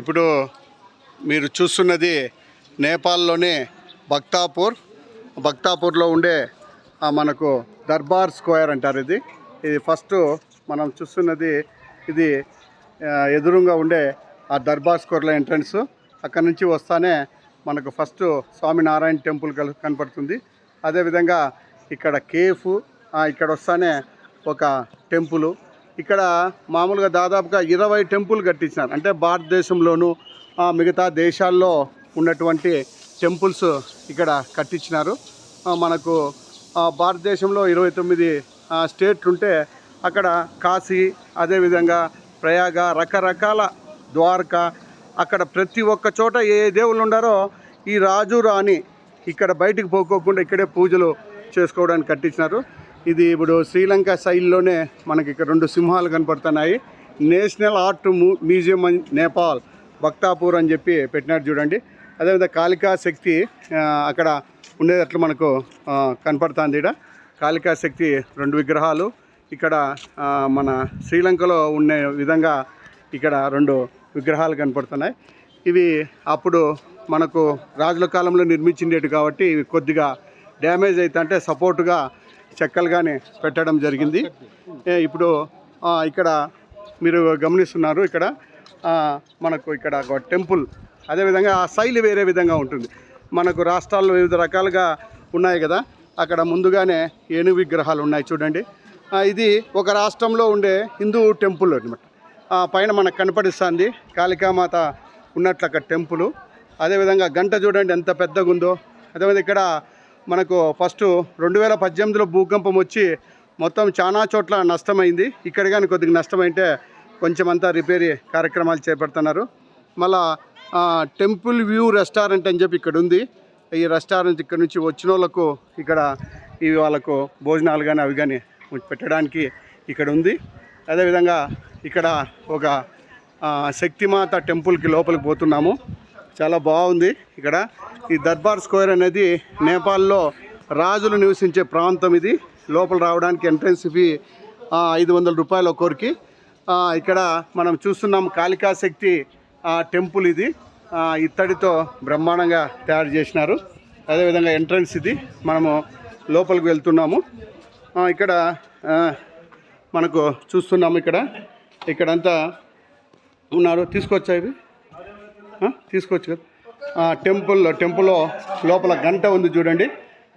ఇప్పుడు మీరు చూస్తున్నది నేపాల్లోని భక్తాపూర్ భక్తాపూర్లో ఉండే మనకు దర్బార్ స్క్వేర్ అంటారు ఇది. ఇది ఫస్ట్ మనం చూస్తున్నది ఇది ఎదురుగా ఉండే ఆ దర్బార్ స్క్వేర్లో ఎంట్రన్స్. అక్కడ నుంచి వస్తానే మనకు ఫస్ట్ స్వామినారాయణ టెంపుల్ కనపడుతుంది. అదేవిధంగా ఇక్కడ కేఫ్ ఇక్కడ వస్తానే ఒక టెంపులు ఇక్కడ మామూలుగా దాదాపుగా ఇరవై టెంపుల్ కట్టించినారు. అంటే భారతదేశంలోను మిగతా దేశాల్లో ఉన్నటువంటి టెంపుల్స్ ఇక్కడ కట్టించినారు. మనకు భారతదేశంలో ఇరవై తొమ్మిది స్టేట్లు ఉంటే అక్కడ కాశీ అదేవిధంగా ప్రయాగ రకరకాల ద్వారకా అక్కడ ప్రతి ఒక్క చోట ఏ దేవుళ్ళు ఉండారో ఈ రాజు రాణి ఇక్కడ బయటికి పోకోకుండా ఇక్కడే పూజలు చేసుకోవడానికి కట్టించినారు. ఇది ఇప్పుడు శ్రీలంక శైలిలోనే మనకి ఇక్కడ రెండు సింహాలు కనపడుతున్నాయి. National art museum Nepal Bhaktapur అని చెప్పి పెట్టినారు చూడండి. అదేవిధంగా కాళికా శక్తి అక్కడ ఉండేటట్లు మనకు కనపడుతుంది ఇక్కడ కాళికా శక్తి రెండు విగ్రహాలు. ఇక్కడ మన శ్రీలంకలో ఉండే విధంగా ఇక్కడ రెండు విగ్రహాలు కనపడుతున్నాయి. ఇవి అప్పుడు మనకు రాజుల కాలంలో నిర్మించిండేటి కాబట్టి ఇవి కొద్దిగా డ్యామేజ్ అయితే అంటే సపోర్టుగా చెక్కలుగానే పెట్టడం జరిగింది. ఏ, ఇప్పుడు ఇక్కడ మీరు గమనిస్తున్నారు ఇక్కడ మనకు ఇక్కడ ఒక టెంపుల్. అదేవిధంగా ఆ శైలి వేరే విధంగా ఉంటుంది. మనకు రాష్ట్రాల్లో వివిధ రకాలుగా ఉన్నాయి కదా అక్కడ ముందుగానే ఏనుగు విగ్రహాలు ఉన్నాయి చూడండి. ఇది ఒక రాష్ట్రంలో ఉండే హిందూ టెంపుల్ అనమాట పైన మనకు కనపడిస్తుంది కాళికామాత ఉన్నట్లు అక్కడ టెంపుల్. అదేవిధంగా గంట చూడండి ఎంత పెద్దగా ఉందో అదేవిధంగా ఇక్కడ మనకు ఫస్ట్ రెండు వేల పద్దెనిమిదిలో భూకంపం వచ్చి మొత్తం చాలా చోట్ల నష్టమైంది. ఇక్కడ కానీ కొద్దిగా నష్టమైతే కొంచెం అంతా రిపేర్ కార్యక్రమాలు చేపడుతున్నారు. మళ్ళా టెంపుల్ వ్యూ రెస్టారెంట్ అని చెప్పి ఇక్కడ ఉంది. ఈ రెస్టారెంట్ ఇక్కడ నుంచి వచ్చిన వాళ్ళకు ఇక్కడ ఇవి వాళ్ళకు భోజనాలు కానీ అవి కానీ పెట్టడానికి ఇక్కడ ఉంది. అదేవిధంగా ఇక్కడ ఒక శక్తిమాత టెంపుల్కి లోపలికి పోతున్నాము. చాలా బాగుంది ఇక్కడ. ఈ దర్బార్ స్క్వేర్ అనేది నేపాల్లో రాజులు నివసించే ప్రాంతం ఇది. లోపల రావడానికి ఎంట్రన్స్ ఫీ ఐదు వందల రూపాయలు ఒక్కొరికి ఇక్కడ మనం చూస్తున్నాం కాళికాశక్తి టెంపుల్ ఇది. ఇత్తడితో బ్రహ్మాండంగా తయారు చేసినారు. అదేవిధంగా ఎంట్రన్స్ ఇది. మనము లోపలికి వెళ్తున్నాము. ఇక్కడ మనకు చూస్తున్నాము ఇక్కడ. ఇక్కడంతా ఉన్నారు. తీసుకొచ్చా ఇవి? తీసుకోవచ్చు కదా. ఆ, టెంపుల్ టెంపుల్లో లోపల గంట ఉంది చూడండి.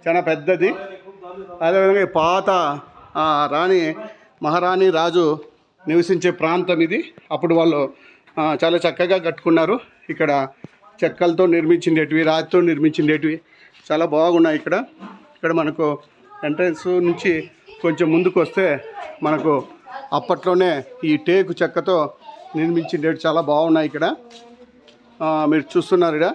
చాలా పెద్దది. అదేవిధంగా ఈ పాత రాణి మహారాణి రాజు నివసించే ప్రాంతం ఇది. అప్పుడు వాళ్ళు చాలా చక్కగా కట్టుకున్నారు. ఇక్కడ చెక్కలతో నిర్మించిండేటివి రాతితో నిర్మించిండేటివి చాలా బాగున్నాయి ఇక్కడ. ఇక్కడ మనకు ఎంట్రన్స్ నుంచి కొంచెం ముందుకు వస్తే మనకు అప్పట్లోనే ఈ టేకు చెక్కతో నిర్మించిండేవి చాలా బాగున్నాయి ఇక్కడ. మీరు చూస్తున్నారు ఇక్కడ